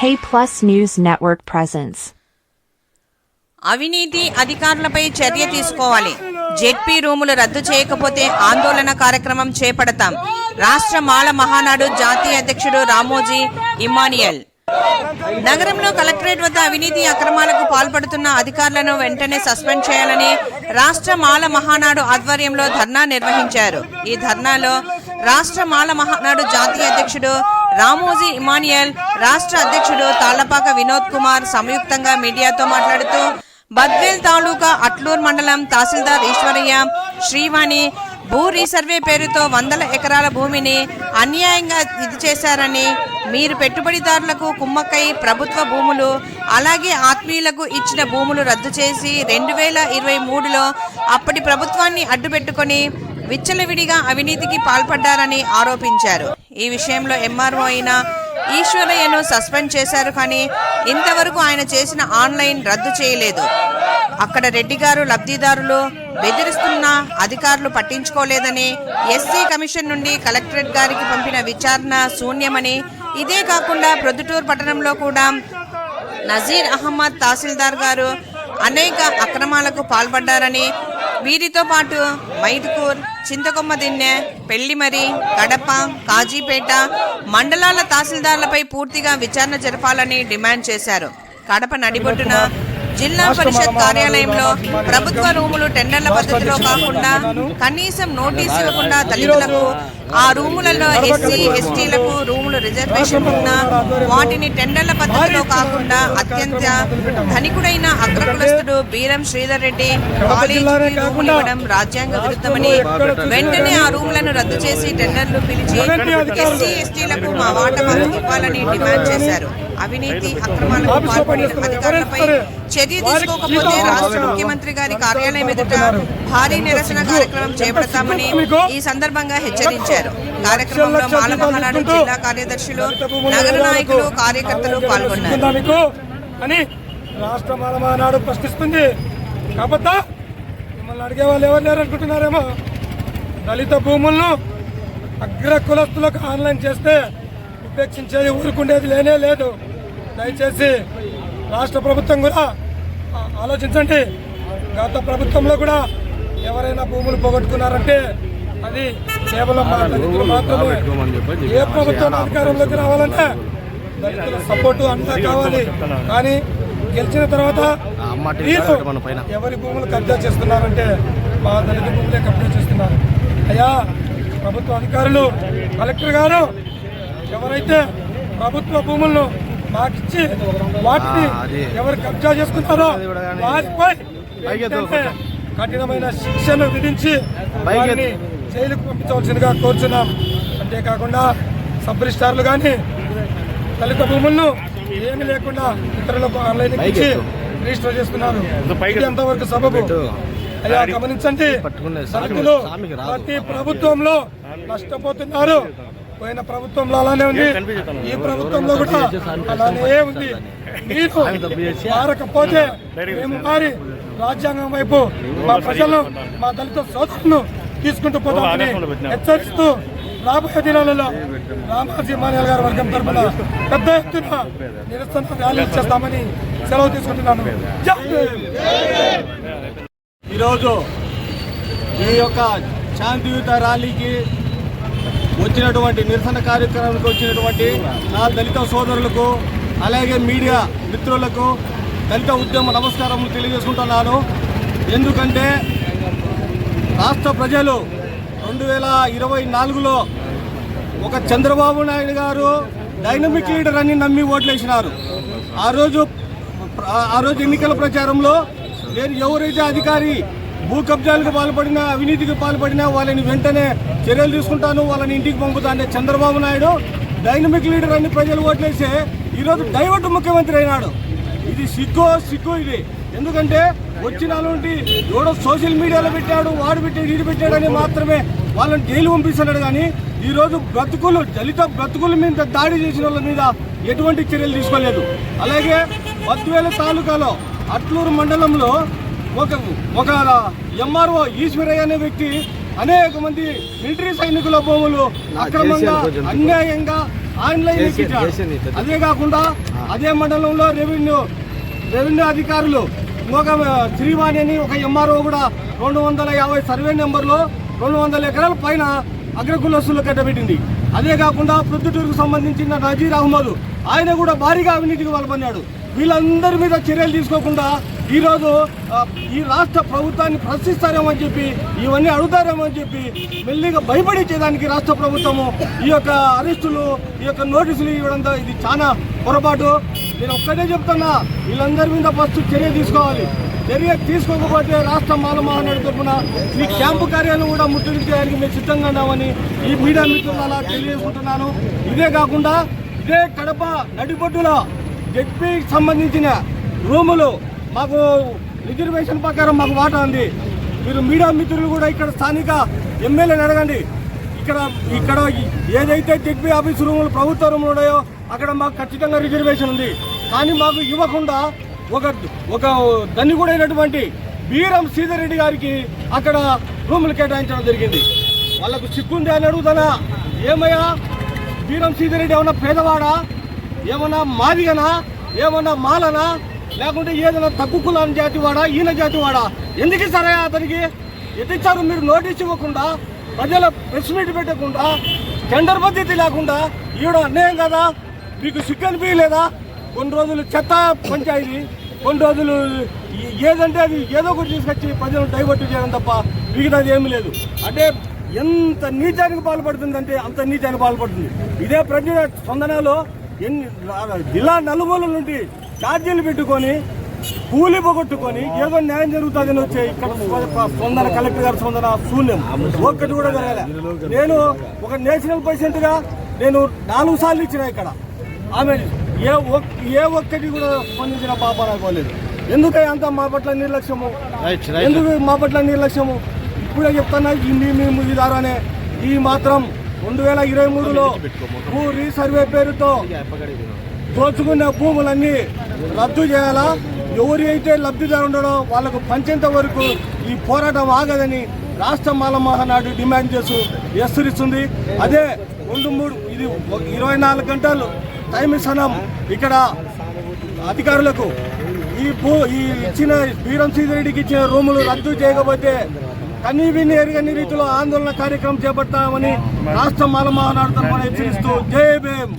K Plus News Network presents. అవినీతి అధికారులపై చర్య తీసుకోవాలి. జెడ్పీ రూములు రద్దు చేయకపోతే ఆందోళన కార్యక్రమం చేపడతాం. రాష్ట్ర మాల మహానాడు జాతీయ అధ్యక్షుడు రామోజీ ఇమానియల్ నగరంలో కలెక్టరేట్ వద్ద అవినీతి అక్రమాలకు పాల్పడుతున్న అధికారులను వెంటనే సస్పెండ్ చేయాలని రాష్ట్ర మాల మహానాడు ఆధ్వర్యంలో ధర్నా నిర్వహించారు. ఈ ధర్నాలో రాష్ట్ర మాల మహానాడు జాతీయ అధ్యక్షుడు రామోజీ ఇమానియల్ రాష్ట్ర అధ్యక్షుడు తాళ్ళపాక వినోద్ కుమార్ సంయుక్తంగా మీడియాతో మాట్లాడుతూ బద్వేల్ తాలూకా అట్లూర్ మండలం తహసీల్దార్ ఈశ్వరయ్య శ్రీవాణి భూ రీసర్వే పేరుతో వందల ఎకరాల భూమిని అన్యాయంగా ఇది చేశారని మీరు పెట్టుబడిదారులకు కుమ్మక్కై ప్రభుత్వ భూములు అలాగే ఆత్మీయులకు ఇచ్చిన భూములు రద్దు చేసి రెండు వేల ఇరవై మూడులో అప్పటి ప్రభుత్వాన్ని అడ్డుపెట్టుకొని విచ్చలవిడిగా అవినీతికి పాల్పడ్డారని ఆరోపించారు. ఈ విషయంలో ఎంఆర్ఓ అయిన ఈశ్వరయ్యను సస్పెండ్ చేశారు కానీ ఇంతవరకు ఆయన చేసిన ఆన్లైన్ రద్దు చేయలేదు. అక్కడ రెడ్డి గారు లబ్ధిదారులు బెదిరిస్తున్న అధికారులు పట్టించుకోలేదని ఎస్సీ కమిషన్ నుండి కలెక్టరేట్ గారికి పంపిన విచారణ శూన్యమని ఇదే కాకుండా ప్రొద్దుటూరు పట్టణంలో కూడా నజీర్ అహ్మద్ తహసీల్దార్ గారు అనేక అక్రమాలకు పాల్పడ్డారని వీరితో పాటు మైదుకూర్ చింతకొమ్మ దిన్నె పెళ్ళిమరి కడప కాజీపేట మండలాల తహసీల్దార్లపై పూర్తిగా విచారణ జరపాలని డిమాండ్ చేశారు. కడప నడిబొడ్డున జిల్లా పరిషత్ కార్యాలయంలో ప్రభుత్వ రూములు టెండర్ల పద్ధతిలో కాకుండా కనీసం నోటీస్ ఇవ్వకుండా దళితులకు ఆ రూములలో ఎస్సీ ఎస్టీలకు రూములు రిజర్వేషన్ ఉన్నా వాటిని టెండర్ల పద్ధతిలో కాకుండా అత్యంత ధనికుడైన అగ్రకులస్తుడు బీరం శ్రీధర్ రెడ్డి కాలేజీకి రూములు ఇవ్వడం రాజ్యాంగ విరుద్ధమని వెంటనే ఆ రూములను రద్దు చేసి టెండర్లు పిలిచి ఎస్సీ ఎస్టీలకు మా వాట మాకు ఇవ్వాలని డిమాండ్ చేశారు. అవినీతి అక్రమాలకు పాల్పడిన అధికారులపై చర్య తీసుకోకపోతే రాష్ట్ర ముఖ్యమంత్రి గారి కార్యాలయం ఎదుట భారీ నిరసన కార్యక్రమం చేపడతామని ఈ సందర్భంగా హెచ్చరించారు. కార్యక్రమంలో మాల మహానాడు జిల్లా కార్యదర్శులు నగర నాయకులు కార్యకర్తలు పాల్గొన్నారు. అని రాష్ట్ర మాలమానాడు ప్రశ్నిస్తుంది. కాకపోతే మిమ్మల్ని అడిగే వాళ్ళు ఎవరు లేరు అనుకుంటున్నారేమో? దళిత భూములను అగ్ర కులస్తులకు ఆన్లైన్ చేస్తే ఉపేక్షించేది ఊరుకుండేది లేనే లేదు. దయచేసి రాష్ట్ర ప్రభుత్వం కూడా ఆలోచించండి. గత ప్రభుత్వంలో కూడా ఎవరైనా భూములు పోగొట్టుకున్నారంటే అది కేవలం మాత్రమే. ఏ ప్రభుత్వం అధికారంలోకి రావాలంటే దళితుల సపోర్టు అంతా కావాలి. కానీ గెలిచిన తర్వాత ఎవరి భూములు కబ్జా చేస్తున్నారంటే మా దళిత భూములే కబ్జా చేస్తున్నారు. అయ్యా ప్రభుత్వ అధికారులు కలెక్టర్ గారు ఎవరైతే ప్రభుత్వ భూములను మాకిచ్చి వాటిని ఎవరు కబ్జా చేసుకుంటారో వారిపై కఠినమైన శిక్షను విధించి వారిని జైలుకు పంపించవలసిందిగా కోరుచున్నాం. అంతేకాకుండా సబ్ రిజిస్టార్లు కానీ దళిత భూములను ఏమి లేకుండా ఇతరులకు ఆన్లైన్ ఇచ్చి రిజిస్టర్ చేస్తున్నారు. ఇది ఎంతవరకు సబబు? అయ్యా గమనించండి. ప్రతి ప్రభుత్వంలో నష్టపోతున్నారు. పోయిన ప్రభుత్వంలో అలానే ఉంది. ఈ ప్రభుత్వంలో కూడా అలానే ఉంది. మీరు మారకపోతే మేము మారి రాజ్యాంగం వైపు మా ప్రజలను మా దళిత సోదరులను తీసుకుంటూ పోతామని హెచ్చరిస్తూ రాబోయే దినాలలో రామాజీ మాన్యాల్ గారి వర్గం తరఫున పెద్ద ఎత్తున నిరసన ర్యాలీ చేస్తామని సెలవు తీసుకుంటున్నాను. ఈరోజు ఈ యొక్క శాంతియుత ర్యాలీకి వచ్చినటువంటి నిరసన కార్యక్రమానికి వచ్చినటువంటి నా దళిత సోదరులకు అలాగే మీడియా మిత్రులకు దళిత ఉద్యమ నమస్కారం తెలియజేసుకుంటున్నాను. ఎందుకంటే రాష్ట్ర ప్రజలు రెండు వేల ఇరవై నాలుగులో ఒక చంద్రబాబు నాయుడు గారు డైనమిక్ లీడర్ అని నమ్మి ఓట్లేసినారు. ఆ రోజు ఆ రోజు ఎన్నికల ప్రచారంలో నేను ఎవరైతే అధికారి భూ కబ్జాలకు పాల్పడినా అవినీతికి పాల్పడినా వాళ్ళని వెంటనే చర్యలు తీసుకుంటాను వాళ్ళని ఇంటికి పంపుతా అంటే చంద్రబాబు నాయుడు డైనమిక్ లీడర్ అని ప్రజలు ఓట్లేసే ఈరోజు డైవర్ట్ ముఖ్యమంత్రి అయినాడు. ఇది సిగ్గు సిగ్గు ఇది. ఎందుకంటే వచ్చిన నుండి ఎవడో సోషల్ మీడియాలో పెట్టాడు వాడు పెట్టాడు వీడు పెట్టాడని మాత్రమే వాళ్ళని జైలు పంపిస్తున్నాడు కానీ ఈరోజు బ్రతుకులు దళిత బ్రతుకుల మీద దాడి చేసిన వాళ్ళ మీద ఎటువంటి చర్యలు తీసుకోలేదు. అలాగే పద్వేల తాలూకాలో అట్లూరు మండలంలో ఒక ఒక ఎంఆర్ఓ ఈశ్వరయ్య అనే వ్యక్తి అనేక మంది మిలిటరీ సైనికుల భూములు అక్రమంగా అన్యాయంగా ఆన్లైన్ అదే కాకుండా అదే మండలంలో రెవెన్యూ రెవెన్యూ అధికారులు ఇంకొక శ్రీవాణి అని ఒక ఎంఆర్ఓ కూడా రెండు వందల యాభై సర్వే నెంబర్లో రెండు వందల ఎకరాల పైన అగ్రకులస్తులు కట్టబెట్టింది. అదే కాకుండా ప్రొద్దుటూరుకు సంబంధించిన నజీర్ అహ్మద్ ఆయన కూడా భారీగా అవినీతికి పాల్పడినాడు వీళ్ళందరి మీద చర్యలు తీసుకోకుండా ఈరోజు ఈ రాష్ట్ర ప్రభుత్వాన్ని ప్రశ్నిస్తారేమో అని చెప్పి ఇవన్నీ అడుగుతారేమో అని చెప్పి మెల్లిగా భయపడించేదానికి రాష్ట్ర ప్రభుత్వము ఈ యొక్క అరెస్టులు ఈ యొక్క నోటీసులు ఇవ్వడంతో ఇది చాలా పొరపాటు. నేను ఒక్కటే చెప్తున్నా వీళ్ళందరి మీద ఫస్ట్ చర్య తీసుకోవాలి. చర్య తీసుకోకపోతే రాష్ట్ర మాలమహానాడు తరఫున ఈ క్యాంపు కార్యాలయం కూడా ముట్టడించడానికి మేము సిద్ధంగా ఉన్నామని ఈ మీడియా అలా తెలియజేసుకుంటున్నాను. ఇదే కాకుండా ఇదే కడప నడిబొడ్డులో జెడ్పీకి సంబంధించిన రూములు మాకు రిజర్వేషన్ ప్రకారం మాకు వాటా ఉంది. మీరు మీడియా మిత్రులు కూడా ఇక్కడ స్థానిక ఎమ్మెల్యేని అడగండి. ఇక్కడ ఇక్కడ ఏదైతే జెడ్పీ ఆఫీస్ రూములు ప్రభుత్వ రూములు ఉన్నాయో అక్కడ మాకు ఖచ్చితంగా రిజర్వేషన్ ఉంది. కానీ మాకు ఇవ్వకుండా ఒక ఒక ధనికుడైనటువంటి బీరం రెడ్డి గారికి అక్కడ రూములు కేటాయించడం జరిగింది. వాళ్ళకు సిక్కుంది అని అడుగుతానా ఏమయ్యా? బీరం రెడ్డి ఏమన్నా పేదవాడా? ఏమన్నా మాదిగనా? ఏమన్నా మాలనా? లేకుంటే ఏదైనా తక్కువ కులాన్ని జాతి వాడా ఈయన జాతి వాడా? ఎందుకు సరే అతనికి? ఎట్టిచ్చారు మీరు నోటీస్ ఇవ్వకుండా ప్రజల ప్రెస్ మీట్ పెట్టకుండా టెండర్ పద్ధతి లేకుండా ఈడ అన్యాయం కదా? మీకు సిగ్గు అనిపించలేదా? కొన్ని రోజులు చెత్త పంచాయతీ కొన్ని రోజులు ఏదంటే అది ఏదో ఒకటి తీసుకొచ్చి ప్రజలను డైవర్ట్ చేయడం తప్ప మిగతాది ఏమీ లేదు. అంటే ఎంత నీచానికి పాల్పడుతుందంటే అంత నీచానికి పాల్పడుతుంది. ఇదే ప్రజల స్పందనలో ఎన్ని జిల్లా నలుమూలల నుండి ఛార్జీలు పెట్టుకొని కూలి పోగొట్టుకొని ఏదో న్యాయం జరుగుతుందని వచ్చే ఇక్కడ స్ప- స్పందన కలెక్టర్ గారి స్పందన శూన్యం. ఒక్కటి కూడా జరగలే. నేను ఒక నేషనల్ పేషెంట్గా నేను నాలుగు సార్లు ఇచ్చిన ఇక్కడ. ఆమె ఏ ఏ ఒక్కటి కూడా స్పందించిన పాప రాకోలేదు ఎందుకై అంత మా పట్ల నిర్లక్ష్యము? ఎందుకు మా పట్ల నిర్లక్ష్యము? ఇప్పుడే చెప్తున్నా ఈ మీ ఈ ద్వారానే ఈ మాత్రం రెండు వేల ఇరవై మూడులో భూ రీసర్వే పేరుతో దోచుకున్న భూములన్నీ రద్దు చేయాలా? ఎవరు అయితే లబ్ధిదారు ఉండడో వాళ్ళకు పంచేంత వరకు ఈ పోరాటం ఆగదని రాష్ట్ర మాల మహానాడు డిమాండ్ చేస్తూ హెచ్చరిస్తుంది. అదే రెండు మూడు ఇది ఇరవై నాలుగు గంటలు టైం ఇస్తున్నాం. ఇక్కడ అధికారులకు ఈ భూ ఈ ఇచ్చిన బీరం సీదిరెడ్డికి ఇచ్చిన రూములు రద్దు చేయకపోతే కనీవిని ఎరగని రీతిలో ఆందోళన కార్యక్రమం చేపడతామని రాష్ట్ర మాల మహానాడు తరఫున హెచ్చరిస్తూ జై భీమ్.